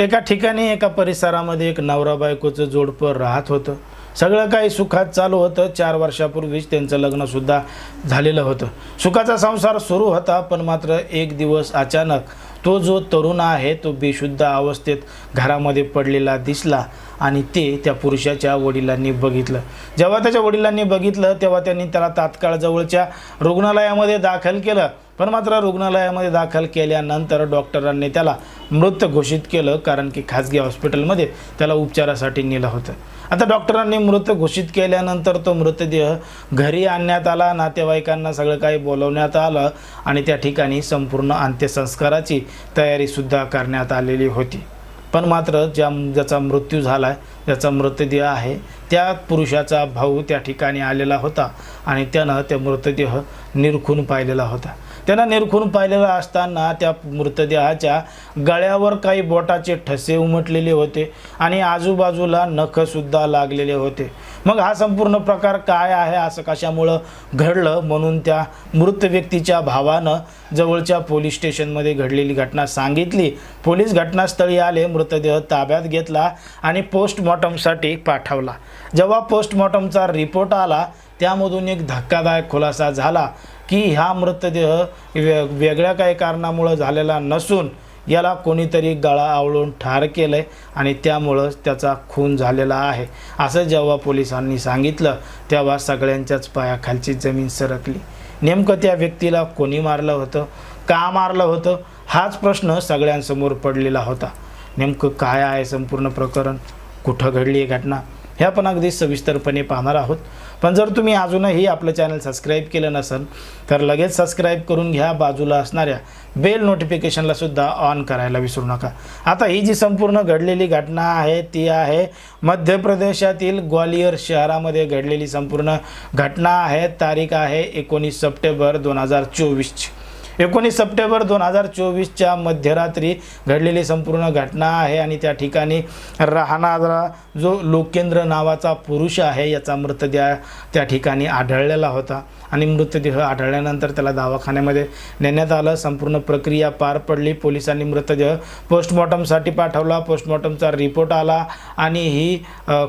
एका ठिकाणी एका परिसरामध्ये एक नवरा बायकोचं जोडपं राहत होतं. सगळं काही सुखात चालू होतं. चार वर्षापूर्वीच त्यांचं लग्नसुद्धा झालेलं होतं. सुखाचा संसार सुरू होता पण मात्र एक दिवस अचानक तो जो तरुण आहे तो बेशुद्ध अवस्थेत घरामध्ये पडलेला दिसला आणि ते त्या पुरुषाच्या वडिलांनी बघितलं. जेव्हा त्याच्या वडिलांनी बघितलं तेव्हा त्यांनी त्याला तात्काळ जवळच्या रुग्णालयामध्ये दाखल केलं. पण मात्र रुग्णालयामध्ये दाखल केल्यानंतर डॉक्टरांनी त्याला मृत घोषित केलं कारण की खाजगी हॉस्पिटलमध्ये त्याला उपचारासाठी नेलं होतं. आता डॉक्टरांनी मृत घोषित केल्यानंतर तो मृतदेह घरी आणण्यात आला नातेवाईकांना सगळं काही बोलवण्यात आलं आणि त्या ठिकाणी संपूर्ण अंत्यसंस्काराची तयारीसुद्धा करण्यात आलेली होती. पण मात्र ज्या ज्याचा मृत्यू झाला आहे ज्याचा मृतदेह आहे त्या पुरुषाचा भाऊ त्या ठिकाणी आलेला होता आणि त्यानं ते मृतदेह निरखून पाहिलेला होता. त्यानं निरखून पाहिलेला असताना त्या मृतदेहाच्या गळ्यावर काही बोटाचे ठसे उमटलेले होते आणि आजूबाजूला नखसुद्धा लागलेले होते. मग हा संपूर्ण प्रकार काय आहे? असं कशामुळं घडलं? म्हणून त्या मृत व्यक्तीच्या भावानं जवळच्या पोलीस स्टेशनमध्ये घडलेली घटना सांगितली. पोलीस घटनास्थळी आले मृतदेह ताब्यात घेतला आणि पोस्टमॉर्टमसाठी पाठवला. जेव्हा पोस्टमॉर्टमचा रिपोर्ट आला त्यामधून एक धक्कादायक खुलासा झाला की हा मृतदेह वे वेगळ्या काही कारणामुळं झालेला नसून याला कोणीतरी गळा आवळून ठार केलं आहे आणि त्यामुळं त्याचा खून झालेला आहे. असं जेव्हा पोलिसांनी सांगितलं तेव्हा सगळ्यांच्याच पायाखालची जमीन सरकली. नेमकं त्या व्यक्तीला कोणी मारलं होतं? का मारलं होतं? हाच प्रश्न सगळ्यांसमोर पडलेला होता. नेमकं काय आहे संपूर्ण प्रकरण? कुठं घडली ही घटना? हे आपण अगदी सविस्तरपणे पाहणार आहोत. पण जर तुम्ही अजूनही आपलं चॅनल सबस्क्राईब केलं नसेल तर लगेच सबस्क्राईब करून घ्या. बाजूला असणाऱ्या बेल नोटिफिकेशनला सुद्धा ऑन करायला विसरू नका. आता ही जी संपूर्ण घडलेली घटना आहे ती आहे मध्य प्रदेशातील ग्वालियर शहरामध्ये घडलेली संपूर्ण घटना आहे. तारीख आहे एकोणीस सप्टेंबर दोन हजार चोवीसची. एकोणीस सप्टेंबर दोन हजार चोवीसच्या मध्यरात्री घडलेली संपूर्ण घटना आहे आणि त्या ठिकाणी राहणारा जो लोकेंद्र नावाचा पुरुष आहे याचा मृतदेह त्या ठिकाणी आढळलेला होता. आणि मृतदेह आढळल्यानंतर त्याला दवाखान्यामध्ये नेण्यात आलं. संपूर्ण प्रक्रिया पार पडली. पोलिसांनी मृतदेह पोस्टमॉर्टमसाठी पाठवला. पोस्टमॉर्टमचा रिपोर्ट आला आणि ही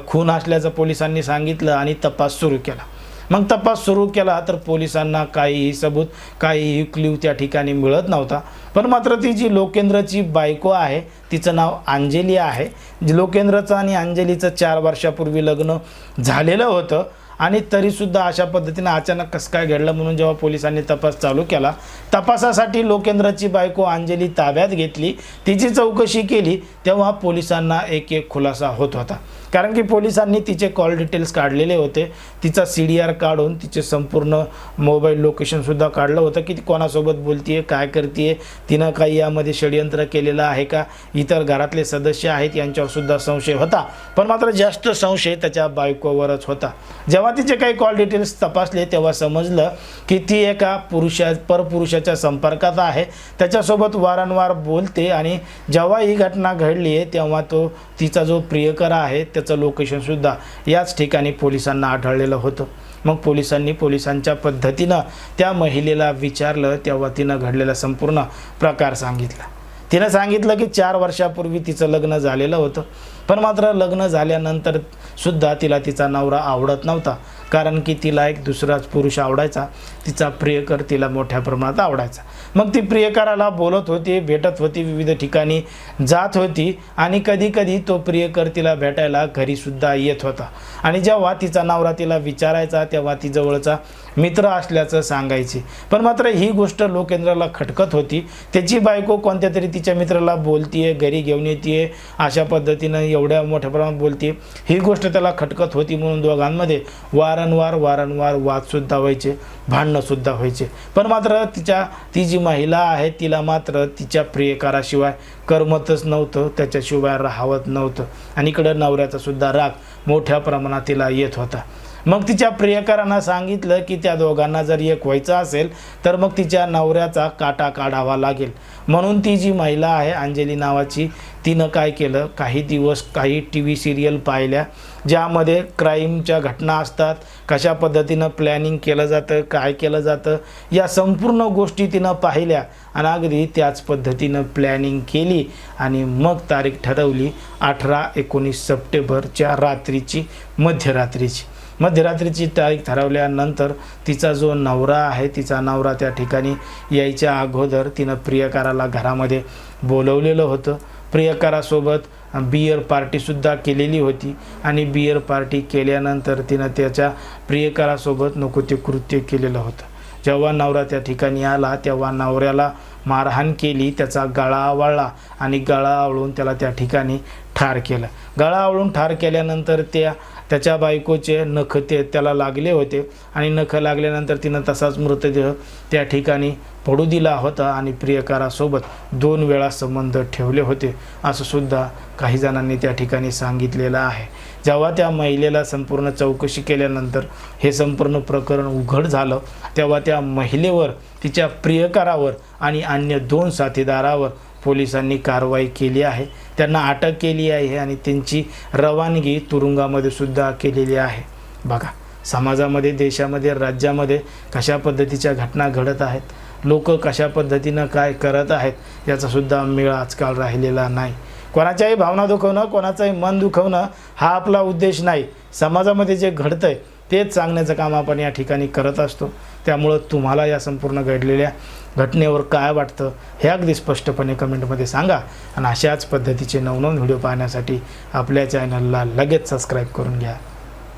खून असल्याचं पोलिसांनी सांगितलं आणि तपास सुरू केला. मग तपास सुरू केला तर पोलिसांना काहीही सबूत काहीही क्ल्यू त्या ठिकाणी मिळत नव्हता. पण मात्र ती जी लोकेंद्रची बायको आहे तिचं नाव अंजली आहे. जी लोकेंद्रचं आणि अंजलीचं चार वर्षापूर्वी लग्न झालेलं होतं. आणि तरीसुद्धा अशा पद्धतीनं अचानक कसं काय घडलं म्हणून जेव्हा पोलिसांनी तपास चालू केला तपासासाठी लोकेंद्रची बायको अंजली ताब्यात घेतली तिची चौकशी केली तेव्हा पोलिसांना एक एक खुलासा होत होता. कारण की पोलिसांनी तिचे कॉल डिटेल्स काढलेले होते तिचा सी डी आर काढून तिचे संपूर्ण मोबाईल लोकेशनसुद्धा काढलं होतं की ती कोणासोबत आहे काय करते तिनं काही यामध्ये षडयंत्र केलेलं आहे का इतर घरातले सदस्य आहेत यांच्यावरसुद्धा संशय होता. पण मात्र जास्त संशय त्याच्या बायकोवरच होता. जेव्हा तिचे काही कॉल डिटेल्स तपासले तेव्हा समजलं की ती एका पुरुषा परपुरुषाच्या संपर्कात आहे. त्याच्यासोबत वारंवार बोलते आणि जेव्हा ही घटना घडली आहे तेव्हा तो तिचा जो प्रियकर आहे त्याचं लोकेशनसुद्धा याच ठिकाणी पोलिसांना आढळलेलं होतं. मग पोलिसांनी पोलिसांच्या पद्धतीनं त्या महिलेला विचारलं तेव्हा तिनं घडलेला संपूर्ण प्रकार सांगितला. तिनं सांगितलं की चार वर्षापूर्वी तिचं लग्न झालेलं होतं. पण मात्र लग्न झाल्यानंतर सुद्धा तिला तिचा नवरा आवडत नव्हता. कारण की तिला एक दुसराच पुरुष आवडायचा. तिचा प्रियकर तिला मोठ्या प्रमाणात आवडायचा. मग ती प्रियकराला बोलत होती भेटत होती विविध ठिकाणी जात होती आणि कधीकधी तो प्रियकर तिला भेटायला घरीसुद्धा येत होता. आणि जेव्हा तिचा नवरा तिला विचारायचा तेव्हा ती जवळचा मित्र असल्याचं सांगायची. पण मात्र ही गोष्ट लोकेंद्रला खटकत होती. त्याची बायको कोणत्या तरी तिच्या मित्राला बोलतीये घरी घेऊन येते अशा पद्धतीनं एवढ्या मोठ्या प्रमाणात बोलते ही गोष्ट त्याला खटकत होती म्हणून दोघांमध्ये वार वारंवार वारंवार वादसुद्धा व्हायचे भांडणंसुद्धा व्हायचे. पण मात्र तिच्या ती जी महिला आहे तिला मात्र तिच्या प्रियकाराशिवाय करमतच नव्हतं त्याच्याशिवाय राहावत नव्हतं. आणि इकडं नवऱ्याचासुद्धा राग मोठ्या प्रमाणात तिला येत होता. मग तिच्या प्रियकरांना सांगितलं की त्या दोघांना जर एक व्हायचं असेल तर मग तिच्या नवऱ्याचा काटा काढावा लागेल. म्हणून ती जी महिला आहे अंजली नावाची तिनं काय केलं? काही दिवस काही टी व्ही सिरियल पाहिल्या ज्यामध्ये क्राईमच्या घटना असतात कशा पद्धतीनं प्लॅनिंग केलं जातं काय केलं जातं या संपूर्ण गोष्टी तिनं पाहिल्या आणि अगदी त्याच पद्धतीनं प्लॅनिंग केली आणि मग तारीख ठरवली अठरा एकोणीस सप्टेंबरच्या रात्रीची मध्यरात्रीची. मध्यरात्रीची तारीख ठरवल्यानंतर तिचा जो नवरा आहे तिचा नवरा त्या ठिकाणी यायच्या अगोदर तिनं प्रियकाराला घरामध्ये बोलवलेलं होतं. प्रियकरासोबत बियर पार्टीसुद्धा केलेली होती. आणि बियर पार्टी केल्यानंतर तिनं त्याच्या प्रियकरासोबत नको ते कृत्य केलेलं होतं. जेव्हा नवरा त्या ठिकाणी आला तेव्हा नवऱ्याला मारहाण केली त्याचा गळा आवळला आणि गळा आवळून त्याला त्या ठिकाणी ठार केलं. गळा आवळून ठार केल्यानंतर त्या त्याच्या बायकोचे नख ते त्याला लागले होते. आणि नख लागल्यानंतर तिनं तसाच मृतदेह त्या ठिकाणी पडू दिला होता आणि प्रियकारासोबत दोन वेळा संबंध ठेवले होते. असं सुद्धा काही जणांनी त्या ठिकाणी सांगितलेलं आहे. जेव्हा त्या महिलेला संपूर्ण चौकशी केल्यानंतर हे संपूर्ण प्रकरण उघड झालं तेव्हा त्या महिलेवर तिच्या प्रियकारावर आणि अन्य दोन साथीदारावर पोलिसांनी कारवाई केली आहे. त्यांना अटक केली आहे आणि त्यांची रवानगी तुरुंगामध्ये सुद्धा केलेली आहे. बघा समाजामध्ये देशामध्ये राज्यामध्ये कशा पद्धतीच्या घटना घडत आहेत लोक कशा पद्धतीनं काय करत आहेत याचासुद्धा मेळ आजकाल राहिलेला नाही. कोणाच्याही भावना दुखवणं कोणाचंही मन दुखवणं हा आपला उद्देश नाही. समाजामध्ये जे घडतं आहे तेच सांगण्याचं काम आपण या ठिकाणी करत असतो. त्यामुळं तुम्हाला या संपूर्ण घडलेल्या घटनेवर काय वाटतं हे अगदी स्पष्टपणे कमेंटमध्ये सांगा. आणि अशाच पद्धतीचे नवनवीन व्हिडिओ पाहण्यासाठी आपल्या चॅनलला लगेच सबस्क्राईब करून घ्या.